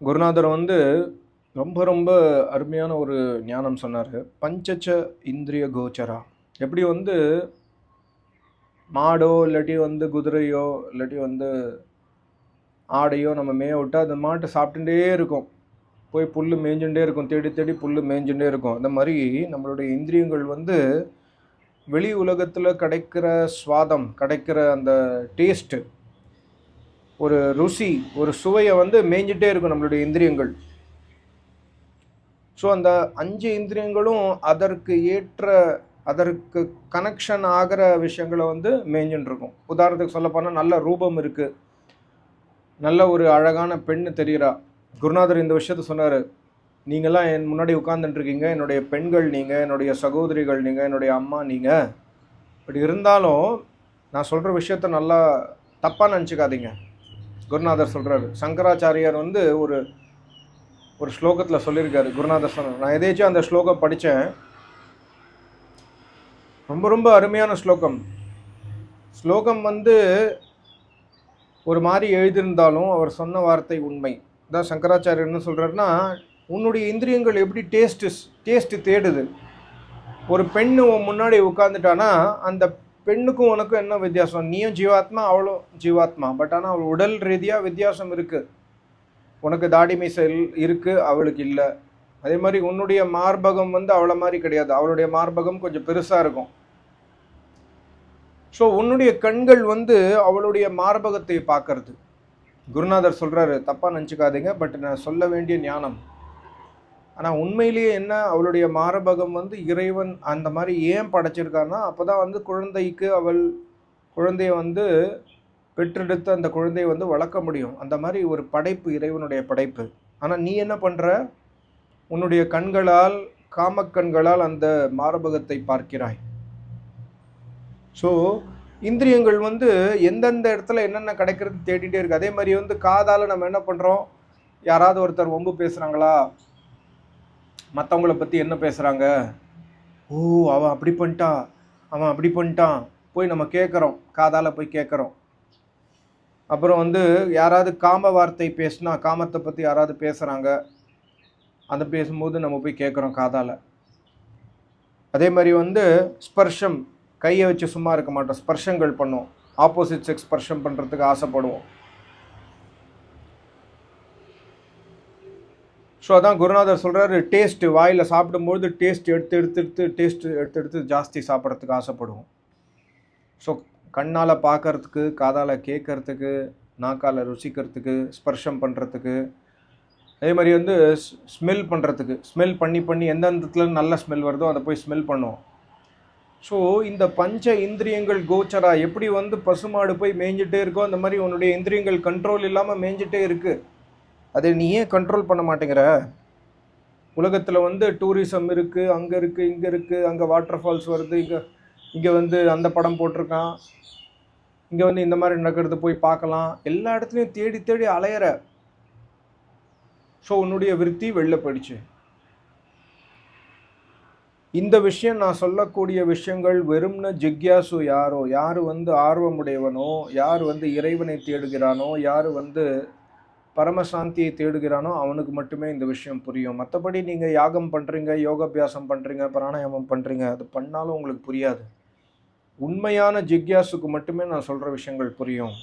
குருநாதர் வந்து ரொம்ப ரொம்ப அருமையான ஒரு ஞானம் சொன்னார். பஞ்சச்ச இந்திரிய கோச்சரா. எப்படி வந்து மாடோ இல்லாட்டி வந்து குதிரையோ இல்லாட்டி வந்து ஆடையோ நம்ம மேய விட்டால் அந்த மாட்டை சாப்பிட்டுட்டே இருக்கும். போய் புல் மேய்ஞ்சுட்டே இருக்கும். தேடி தேடி புல் மேய்ஞ்சுட்டே இருக்கும். அந்த மாதிரி நம்மளுடைய இந்திரியங்கள் வந்து வெளி உலகத்தில் கிடைக்கிற சுவாதம் கிடைக்கிற அந்த டேஸ்ட்டு ஒரு ருசி ஒரு சுவையை வந்து மேய்ஞ்சிட்டே இருக்கும் நம்மளுடைய இந்திரியங்கள். ஸோ அந்த அஞ்சு இந்திரியங்களும் அதற்கு ஏற்ற அதற்கு கனெக்ஷன் ஆகிற விஷயங்களை வந்து மேய்ஞ்சுட்டு இருக்கும் உதாரணத்துக்கு சொல்லப்போனால் நல்ல ரூபம் இருக்குது நல்ல ஒரு அழகான பெண்ணு தெரிகிறா. குருநாதர் இந்த விஷயத்த சொன்னார். நீங்களாம் என் முன்னாடி உட்காந்துட்டுருக்கீங்க என்னுடைய பெண்கள் நீங்கள் என்னுடைய சகோதரிகள் நீங்கள் என்னுடைய அம்மா நீங்கள் இப்படி இருந்தாலும் நான் சொல்கிற விஷயத்த நல்லா தப்பாக நினச்சிக்காதீங்க. குருநாதர் சொல்கிறார் சங்கராச்சாரியார் வந்து ஒரு ஒரு ஸ்லோகத்தில் சொல்லியிருக்காரு. குருநாதர் சொன்னார். நான் எதேச்சும் அந்த ஸ்லோகம் படித்தேன் ரொம்ப ரொம்ப அருமையான ஸ்லோகம். ஸ்லோகம் வந்து ஒரு மாதிரி எழுதியிருந்தாலும் அவர் சொன்ன வார்த்தை உண்மை. தான் சங்கராச்சாரியர் என்ன சொல்கிறாருன்னா உன்னுடைய இந்திரியங்கள் எப்படி டேஸ்ட்டு டேஸ்ட்டு தேடுது? ஒரு பெண்ணு முன்னாடி உட்காந்துட்டானா அந்த பெண்ணுக்கும் உனக்கும் என்ன வித்தியாசம்? நீயும் ஜீவாத்மா அவளும் ஜீவாத்மா. பட் ஆனால் அவள் உடல் ரீதியாக வித்தியாசம் இருக்குது உனக்கு தாடி மீசை இருக்குது அவளுக்கு இல்லை. அதே மாதிரி உன்னுடைய மார்பகம் வந்து அவளை மாதிரி கிடையாது. அவளுடைய மார்பகம் கொஞ்சம் பெருசாக இருக்கும். ஸோ உன்னுடைய கண்கள் வந்து அவளுடைய மார்பகத்தை பார்க்கறது. குருநாதர் சொல்கிறாரு தப்பாக நினச்சிக்காதீங்க பட் நான் சொல்ல வேண்டிய ஞானம். ஆனால் உண்மையிலேயே என்ன அவளுடைய மாரபகம் வந்து இறைவன் அந்த மாதிரி ஏன் படைச்சிருக்கான்னா அப்போ தான் வந்து குழந்தைக்கு அவள் குழந்தைய வந்து பெற்றெடுத்து அந்த குழந்தையை வந்து வளர்க்க முடியும். அந்த மாதிரி ஒரு படைப்பு இறைவனுடைய படைப்பு. ஆனால் நீ என்ன பண்ணுற உன்னுடைய கண்களால் காமக்கண்களால் அந்த மாரபகத்தை பார்க்கிறாய். ஸோ இந்திரியங்கள் வந்து எந்தெந்த இடத்துல என்னென்ன கிடைக்கிறது தேடிட்டே இருக்குது அதே மாதிரி வந்து காதால் நம்ம என்ன பண்ணுறோம் யாராவது ஒருத்தர் ஒம்பு பேசுகிறாங்களா மற்றவங்கள பற்றி என்ன பேசுகிறாங்க ஓ அவன் அப்படி பண்ணிட்டான் அவன் அப்படி பண்ணிட்டான். போய் நம்ம கேட்குறோம் காதால் போய் கேட்குறோம் அப்புறம் வந்து யாராவது காம வார்த்தை பேசுனா காமத்தை பற்றி யாராவது பேசுகிறாங்க அந்த பேசும்போது நம்ம போய் கேட்குறோம் காதால். அதே மாதிரி வந்து ஸ்பர்ஷம். கையை வச்சு சும்மா இருக்க மாட்டோம். ஸ்பர்ஷங்கள் பண்ணுவோம். ஆப்போசிட் செக்ஸ் ஸ்பர்ஷம் பண்ணுறதுக்கு ஆசைப்படுவோம். ஸோ அதான் குருநாதர் சொல்கிறாரு டேஸ்ட்டு வாயில் சாப்பிடும்போது டேஸ்ட் எடுத்து எடுத்து எடுத்து டேஸ்ட் எடுத்து எடுத்து ஜாஸ்தி சாப்பிட்றதுக்கு ஆசைப்படுவோம். ஸோ கண்ணால் பார்க்கறதுக்கு காதால் கேட்கறதுக்கு நாக்கால் ருசிக்கிறதுக்கு ஸ்பர்ஷம் பண்ணுறதுக்கு அதே மாதிரி வந்து ஸ்மெல் பண்ணுறதுக்கு ஸ்மெல் பண்ணி பண்ணி எந்தெந்த இடத்துல நல்ல ஸ்மெல் வருதோ அதை போய் ஸ்மெல் பண்ணுவோம். ஸோ இந்த பஞ்ச இந்திரியங்கள் கோச்சரா எப்படி வந்து பசுமாடு போய் மேய்ஞ்சிட்டே இருக்கோ அந்த மாதிரி உன்னுடைய இந்திரியங்கள் கண்ட்ரோல் இல்லாமல் மேய்ஞ்சிட்டே இருக்குது அதை நீ ஏன் கண்ட்ரோல் பண்ண மாட்டேங்கிற? உலகத்தில் வந்து டூரிசம் இருக்குது அங்கே இருக்குது இங்கே இருக்குது அங்கே வாட்டர் ஃபால்ஸ் வருது இங்கே இங்கே வந்து அந்த படம் போட்டிருக்கான். இங்கே வந்து இந்த மாதிரி நடக்கிறது போய் பார்க்கலாம். எல்லா இடத்துலையும் தேடி தேடி அலையிற. ஸோ உன்னுடைய விருத்தி வெளில போயிடுச்சு. இந்த விஷயம் நான் சொல்லக்கூடிய விஷயங்கள் வெறும்னு ஜிக்யாசு யாரோ யார் வந்து ஆர்வமுடையவனோ யார் வந்து இறைவனை தேடுகிறானோ யார் வந்து பரமசாந்தியை தேடுகிறானோ அவனுக்கு மட்டுமே இந்த விஷயம் புரியும். மற்றபடி நீங்கள் யாகம் பண்ணுறீங்க யோகாபியாசம் பண்ணுறீங்க பிராணாயாமம் பண்ணுறீங்க அது பண்ணாலும் உங்களுக்கு புரியாது. உண்மையான ஜிக்யாசுக்கு மட்டுமே நான் சொல்கிற விஷயங்கள் புரியும்.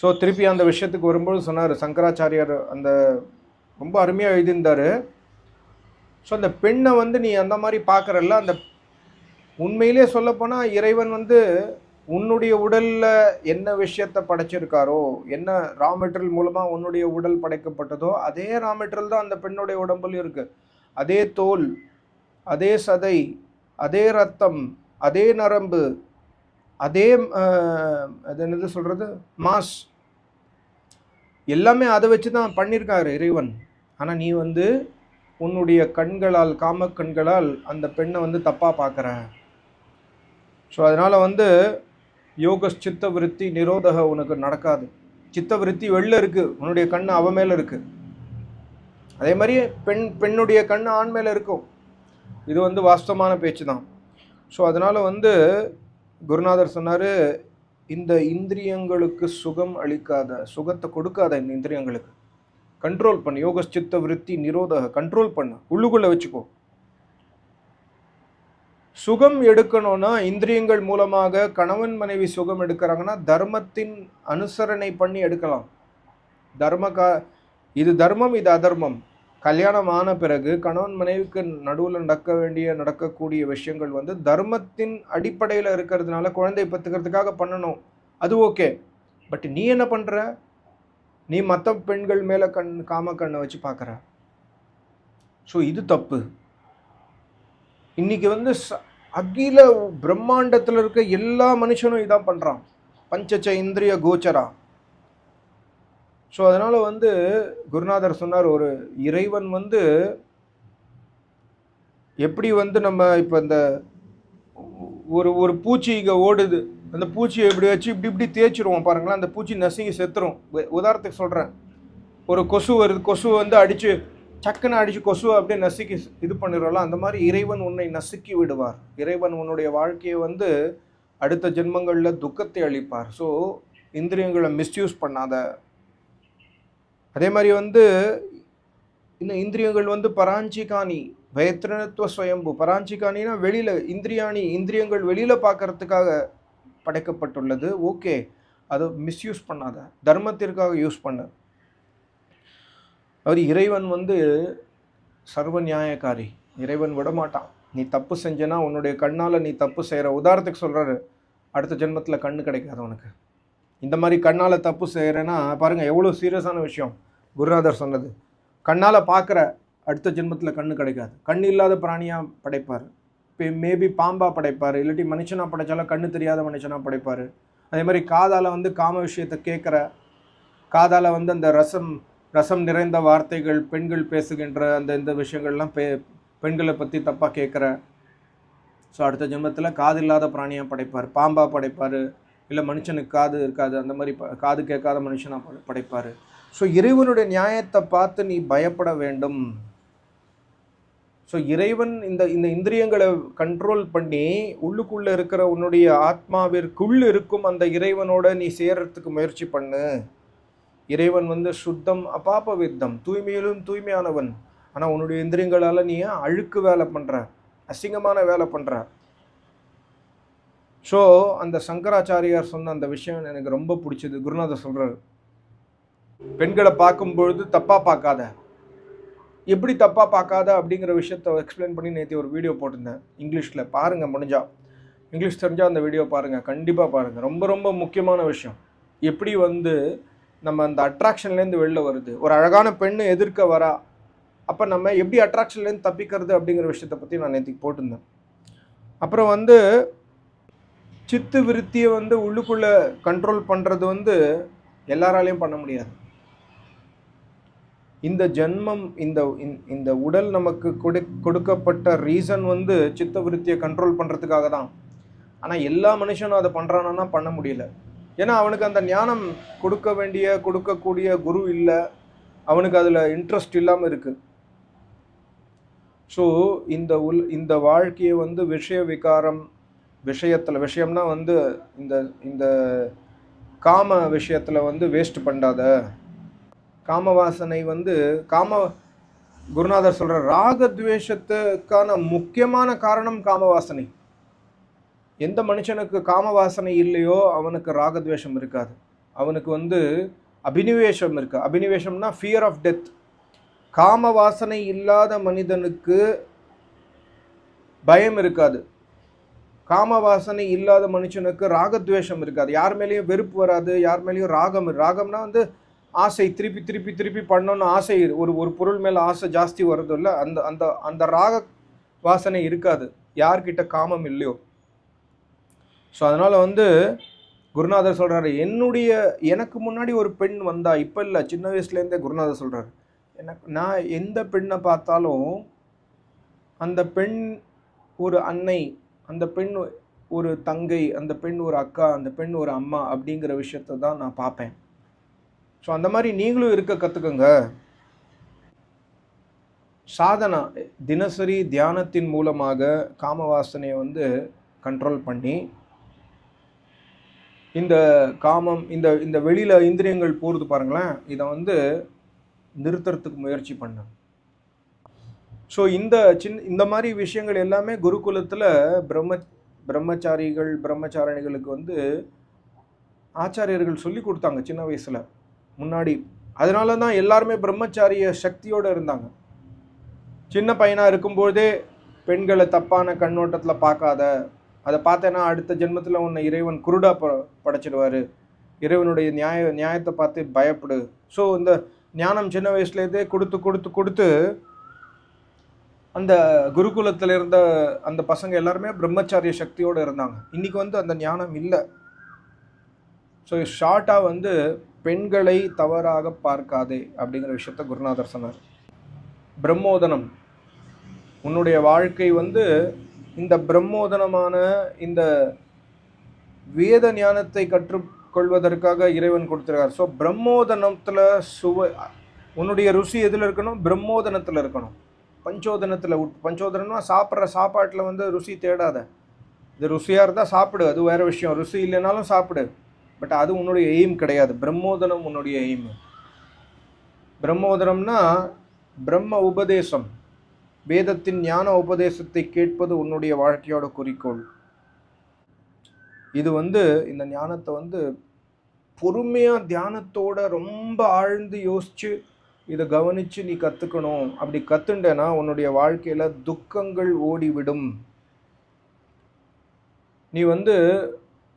ஸோ திருப்பி அந்த விஷயத்துக்கு வரும்போது சொன்னார் சங்கராச்சாரியார் அந்த ரொம்ப அருமையாக எழுதியிருந்தார். ஸோ அந்த பெண்ணை வந்து நீ அந்த மாதிரி பார்க்குறல்ல அந்த உண்மையிலே சொல்லப்போனால் இறைவன் வந்து உன்னுடைய உடலில் என்ன விஷயத்தை படைச்சிருக்காரோ என்ன ரா மெட்டீரியல் மூலமாக உன்னுடைய உடல் படைக்கப்பட்டதோ அதே ரா மெட்டீரியல் தான் அந்த பெண்ணுடைய உடம்புலையும் இருக்குது அதே தோல் அதே சதை அதே ரத்தம் அதே நரம்பு அதே அது என்னது சொல்கிறது மாஸ். எல்லாமே அதை வச்சு தான் பண்ணியிருக்காரு இறைவன். ஆனால் நீ வந்து உன்னுடைய கண்களால் காம கண்களால் அந்த பெண்ணை வந்து தப்பாக பார்க்குற ஸோ அதனால் வந்து யோக சித்த விருத்தி நிரோதக உனக்கு நடக்காது. சித்த விருத்தி வெளில இருக்குது உன்னுடைய கண் அவ மேலே இருக்குது அதே மாதிரி பெண் பெண்ணுடைய கண் ஆண் மேலே இருக்கும். இது வந்து வாஸ்தவமான பேச்சு தான் ஸோ அதனால் வந்து குருநாதர் சொன்னார் இந்த இந்திரியங்களுக்கு சுகம் அளிக்காத சுகத்தை கொடுக்காத இந்த இந்திரியங்களுக்கு. கண்ட்ரோல் பண்ணு. யோகச்சித்த சித்த விருத்தி நிரோதக கண்ட்ரோல் பண்ணு. உள்ளுக்குள்ளே வச்சுக்கோ. சுகம் எடுக்கணும்னா இந்திரியங்கள் மூலமாக கணவன் மனைவி சுகம் எடுக்கிறாங்கன்னா தர்மத்தின் அனுசரணை பண்ணி எடுக்கலாம். தர்ம கா இது தர்மம் இது அதர்மம். கல்யாணம் ஆன பிறகு கணவன் மனைவிக்கு நடுவில் நடக்க வேண்டிய நடக்கக்கூடிய விஷயங்கள் வந்து தர்மத்தின் அடிப்படையில் இருக்கிறதுனால குழந்தை பத்துக்கிறதுக்காக பண்ணணும். அது ஓகே. பட் நீ என்ன பண்ணுற நீ மற்ற பெண்கள் மேலே கண் காம கண்ணை வச்சு பார்க்குற ஸோ இது தப்பு. இன்னைக்கு வந்து ச- அகில பிரம்மாண்டத்தில் இருக்க எல்லா மனுஷனும் இதான் பண்ணுறான் பஞ்சச்ச இந்திரிய கோச்சரா. ஸோ அதனால் வந்து குருநாதர் சொன்னார் ஒரு இறைவன் வந்து எப்படி வந்து நம்ம இப்போ இந்த ஒரு ஒரு பூச்சி இங்கே ஓடுது. அந்த பூச்சியை இப்படி வச்சு இப்படி இப்படி தேய்ச்சிருவோம் பாருங்களேன். அந்த பூச்சி நசுங்கி செத்துரும். உதாரணத்துக்கு சொல்கிறேன் ஒரு கொசு வருது கொசு வந்து அடித்து டக்குன்னு அடித்து கொசுவை அப்படியே நசுக்கி இது பண்ணிடுறோம்ல அந்த மாதிரி இறைவன் உன்னை நசுக்கி விடுவார். இறைவன் உன்னுடைய வாழ்க்கையை வந்து அடுத்த ஜென்மங்களில் துக்கத்தை அளிப்பார் ஸோ இந்திரியங்களை மிஸ்யூஸ் பண்ணாத. அதே மாதிரி வந்து இந்த இந்திரியங்கள் வந்து பராஞ்சிகாணி பயத்திரத்துவ சுயம்பு. பராஞ்சிகாணினா வெளியில் இந்திரியாணி இந்திரியங்கள் வெளியில் பார்க்கறதுக்காக படைக்கப்பட்டுள்ளது. ஓகே அதை மிஸ்யூஸ் பண்ணாத. தர்மத்திற்காக யூஸ் பண்ணு. அவர் இறைவன் வந்து சர்வ நியாயக்காரி இறைவன் விடமாட்டான். நீ தப்பு செஞ்சனா உன்னுடைய கண்ணால் நீ தப்பு செய்கிற உதாரணத்துக்கு சொல்கிறாரு அடுத்த ஜென்மத்தில் கண்ணு கிடைக்காது உனக்கு. இந்த மாதிரி கண்ணால் தப்பு செய்கிறேன்னா பாருங்கள் எவ்வளோ சீரியஸான விஷயம். குருநாதர் சொன்னது. கண்ணால் பார்க்குற அடுத்த ஜென்மத்தில் கண்ணு கிடைக்காது. கண் இல்லாத பிராணியாக படைப்பார். இப்போ மேபி பாம்பாக படைப்பார். இல்லாட்டி மனுஷனாக படைச்சாலும் கண்ணு தெரியாத மனுஷனாக படைப்பார். அதே மாதிரி காதால் வந்து காம விஷயத்தை கேட்குற காதால் வந்து அந்த ரசம் ரசம் நிறைந்த வார்த்தைகள் பெண்கள் பேசுகின்ற அந்த இந்த விஷயங்கள்லாம் பெ பெண்களை பற்றி தப்பாக கேட்குற. ஸோ அடுத்த ஜென்மத்தில் காது இல்லாத பிராணியாக படைப்பார். பாம்பாக படைப்பார். இல்லை மனுஷனுக்கு காது இருக்காது. அந்த மாதிரி ப- காது கேட்காத மனுஷனாக படைப்பார். ஸோ இறைவனுடைய நியாயத்தை பார்த்து நீ பயப்பட வேண்டும். ஸோ இறைவன் இந்த இந்த இந்திரியங்களை கண்ட்ரோல் பண்ணி உள்ளுக்குள்ளே இருக்கிற உன்னுடைய ஆத்மாவிற்குள் இருக்கும் அந்த இறைவனோட நீ சேர்றதுக்கு முயற்சி பண்ணு. இறைவன் வந்து சுத்தம் அப்பாப்ப வித்தம் தூய்மையிலும் தூய்மையானவன். ஆனால் உன்னுடைய இந்திரியங்களால் நீ ஏன் அழுக்கு வேலை பண்ணுற அசிங்கமான வேலை பண்ணுற ஸோ அந்த சங்கராச்சாரியார் சொன்ன அந்த விஷயம் எனக்கு ரொம்ப பிடிச்சது. குருநாதர் சொல்கிறார் பெண்களை பார்க்கும் பொழுது தப்பாக பார்க்காத. எப்படி தப்பாக பார்க்காத? அப்படிங்கிற விஷயத்த எக்ஸ்பிளைன் பண்ணி நேற்று ஒரு வீடியோ போட்டிருந்தேன். இங்கிலீஷில். பாருங்கள் முடிஞ்சா. இங்கிலீஷ் தெரிஞ்சால் அந்த வீடியோ பாருங்கள் கண்டிப்பாக பாருங்கள் ரொம்ப ரொம்ப முக்கியமான விஷயம். எப்படி வந்து நம்ம அந்த அட்ராக்ஷன்லேருந்து வெளில வருது. ஒரு அழகான பெண்ணு எதிர்க்க வரா. அப்போ நம்ம எப்படி அட்ராக்ஷன்லேருந்து தப்பிக்கிறது அப்படிங்கிற விஷயத்தை பற்றி நான் நேற்றுக்கு போட்டிருந்தேன். அப்புறம் வந்து சித்து விருத்தியை வந்து உள்ளுக்குள்ளே கண்ட்ரோல் பண்ணுறது வந்து எல்லாராலையும் பண்ண முடியாது. இந்த ஜென்மம் இந்த இந்த- இந்த உடல் நமக்கு கொடு கொடுக்கப்பட்ட ரீசன் வந்து சித்த விருத்தியை கண்ட்ரோல் பண்ணுறதுக்காக தான். ஆனால் எல்லா மனுஷனும் அதை பண்ணுறானா பண்ண முடியல. ஏன்னா அவனுக்கு அந்த ஞானம் கொடுக்க வேண்டிய கொடுக்கக்கூடிய குரு இல்லை. அவனுக்கு அதில் இன்ட்ரெஸ்ட் இல்லாமல் இருக்குது ஸோ இந்த உல் இந்த வாழ்க்கையை வந்து விஷய விகாரம் விஷயத்தில் விஷயம்னா வந்து இந்த இந்த காம விஷயத்தில் வந்து வேஸ்ட் பண்ணாத. காம வாசனை வந்து காம குருநாதர் சொல்கிற ராகத்வேஷத்துக்கான முக்கியமான காரணம் காம வாசனை எந்த மனுஷனுக்கு காம வாசனை இல்லையோ அவனுக்கு ராகத்வேஷம் இருக்காது. அவனுக்கு வந்து அபினிவேஷம் இருக்கா. அபினிவேஷம்னா ஃபியர் ஆஃப் டெத் காம வாசனை இல்லாத மனிதனுக்கு பயம் இருக்காது. காம வாசனை இல்லாத மனுஷனுக்கு ராகத்வேஷம் இருக்காது. யார் மேலேயும் வெறுப்பு வராது யார் மேலேயும் ராகம் ராகம்னா வந்து ஆசை திருப்பி திருப்பி திருப்பி பண்ணணும்னு ஆசை ஒரு ஒரு பொருள் மேலே ஆசை ஜாஸ்தி வருது இல்லை அந்த அந்த அந்த ராக வாசனை இருக்காது. யார்கிட்ட காமம் இல்லையோ. ஸோ அதனால் வந்து குருநாதர் சொல்கிறாரு என்னுடைய எனக்கு முன்னாடி ஒரு பெண் வந்தா இப்போ இல்லை சின்ன வயசுலேருந்தே குருநாதர் சொல்கிறாரு எனக்கு நான் எந்த பெண்ணை பார்த்தாலும் அந்த பெண் ஒரு அன்னை அந்த பெண் ஒரு தங்கை அந்த பெண் ஒரு அக்கா அந்த பெண் ஒரு அம்மா அப்படிங்கிற விஷயத்த தான் நான் பார்ப்பேன். ஸோ அந்த மாதிரி நீங்களும் இருக்க கற்றுக்குங்க சாதனா தினசரி தியானத்தின் மூலமாக காமவாசனையை வந்து கண்ட்ரோல் பண்ணி இந்த காமம் இந்த இந்த வெளியில் இந்திரியங்கள் போகிறது பாருங்களேன் இதை வந்து நிறுத்துறதுக்கு முயற்சி பண்ண. ஸோ இந்த சின் இந்த மாதிரி விஷயங்கள் எல்லாமே குருகுலத்தில் பிரம்ம பிரம்மச்சாரிகள் பிரம்மச்சாரணிகளுக்கு வந்து ஆச்சாரியர்கள் சொல்லி கொடுத்தாங்க சின்ன வயசில். முன்னாடி. அதனால தான் எல்லாருமே பிரம்மச்சாரிய சக்தியோடு இருந்தாங்க. சின்ன பையனாக இருக்கும்போதே பெண்களை தப்பான கண்ணோட்டத்தில் பார்க்காத அதை பார்த்தேன்னா அடுத்த ஜென்மத்தில் உன்னை இறைவன் குருடா ப படைச்சிடுவார். இறைவனுடைய நியாய நியாயத்தை பார்த்து பயப்படு. ஸோ இந்த ஞானம் சின்ன வயசுலேருந்தே கொடுத்து கொடுத்து கொடுத்து அந்த குருகுலத்தில் இருந்த அந்த பசங்க எல்லாருமே பிரம்மச்சாரிய சக்தியோடு இருந்தாங்க. இன்றைக்கி வந்து அந்த ஞானம் இல்லை. ஸோ ஷார்ட்டாக வந்து பெண்களை தவறாக பார்க்காதே அப்படிங்கிற விஷயத்த குருநாதர் சொன்னார். பிரம்மோதனம். உன்னுடைய வாழ்க்கை வந்து இந்த பிரம்மோதனமான இந்த வேத ஞானத்தை கற்றுக்கொள்வதற்காக இறைவன் கொடுத்துருக்கார். ஸோ பிரம்மோதனத்தில் சுவை உன்னுடைய ருசி எதில் இருக்கணும்? பிரம்மோதனத்தில் இருக்கணும். பஞ்சோதனத்தில் உட் பஞ்சோதனம்னா சாப்பிட்ற சாப்பாட்டில் வந்து ருசி தேடாத. இது ருசியாக இருந்தால் சாப்பிடு அது வேறு விஷயம். ருசி இல்லைனாலும் சாப்பிடு. பட் அது உன்னுடைய எய்ம் கிடையாது. பிரம்மோதனம் உன்னுடைய எய்ம் பிரம்மோதனம்னா பிரம்ம உபதேசம். வேதத்தின் ஞான உபதேசத்தை கேட்பது உன்னுடைய வாழ்க்கையோட குறிக்கோள். இது வந்து இந்த ஞானத்தை வந்து பொறுமையாக தியானத்தோட ரொம்ப ஆழ்ந்து யோசிச்சு இதை கவனித்து நீ கற்றுக்கணும் அப்படி கற்றுண்டேன்னா உன்னுடைய வாழ்க்கையில் துக்கங்கள் ஓடிவிடும். நீ வந்து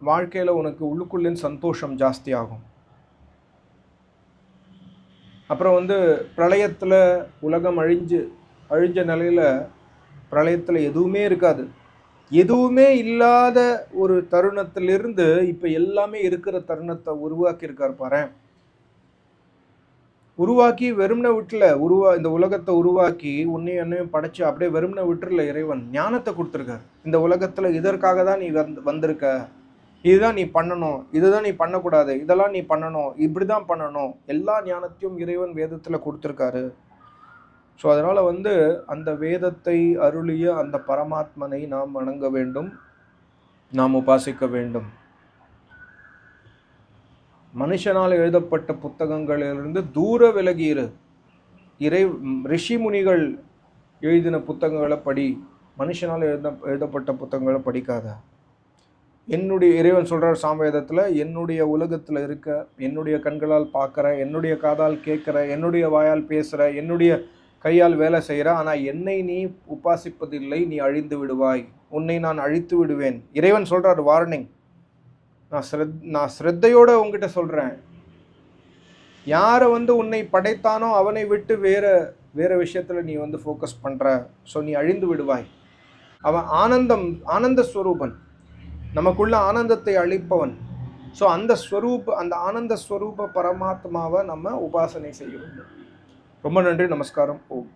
வாழ்க்கையில் உனக்கு உள்ளுக்குள்ளேன்னு சந்தோஷம் ஜாஸ்தியாகும். அப்புறம் வந்து பிரளயத்தில் உலகம் அழிஞ்சு அழிஞ்ச நிலையில் பிரளயத்தில் எதுவுமே இருக்காது. எதுவுமே இல்லாத ஒரு தருணத்திலிருந்து இப்போ எல்லாமே இருக்கிற தருணத்தை உருவாக்கியிருக்கார் பாரு உருவாக்கி வெறும்ன விட்டுல உருவா இந்த உலகத்தை உருவாக்கி உன்னையும் என்னையும் படைச்சு அப்படியே வெறும்ன விட்டுருல இறைவன் ஞானத்தை கொடுத்துருக்கார். இந்த உலகத்தில் இதற்காக தான் நீ வந்து வந்திருக்க. இதுதான் நீ பண்ணணும். இதுதான் நீ பண்ணக்கூடாது. இதெல்லாம் நீ பண்ணணும். இப்படி தான் பண்ணணும். எல்லா ஞானத்தையும் இறைவன் வேதத்தில் கொடுத்துருக்காரு. ஸோ அதனால் வந்து அந்த வேதத்தை அருளிய அந்த பரமாத்மனை நாம் வணங்க வேண்டும். நாம் உபாசிக்க வேண்டும். மனுஷனால் எழுதப்பட்ட புத்தகங்களிலிருந்து தூர விலகியிரு இறை ரிஷி முனிகள் எழுதின புத்தகங்களை படி மனுஷனால் எழுத எழுதப்பட்ட புத்தகங்களை படிக்காத. என்னுடைய இறைவன் சொல்கிறார் சாமவேதத்தில் என்னுடைய உலகத்தில் இருக்க என்னுடைய கண்களால் பார்க்குற என்னுடைய காதால் கேட்குற என்னுடைய வாயால் பேசுகிற என்னுடைய கையால் வேலை செய்கிற ஆனால் என்னை நீ உபாசிப்பதில்லை நீ அழிந்து விடுவாய். உன்னை நான் அழித்து விடுவேன். இறைவன் சொல்கிறார் வார்னிங் நான் ஸ்ரத் நான் ஸ்ரத்தையோடு உங்ககிட்ட சொல்கிறேன் யாரை வந்து உன்னை படைத்தானோ அவனை விட்டு வேறு வேறு விஷயத்தில் நீ வந்து ஃபோக்கஸ் பண்ணுற ஸோ நீ அழிந்து விடுவாய். அவன் ஆனந்தம் ஆனந்த ஸ்வரூபன். நமக்குள்ள ஆனந்தத்தை அளிப்பவன். ஸோ அந்த ஸ்வரூப அந்த ஆனந்த ஸ்வரூப பரமாத்மாவை நம்ம உபாசனை செய்ய வேண்டும் ரொம்ப நன்றி நமஸ்காரம் ஓம்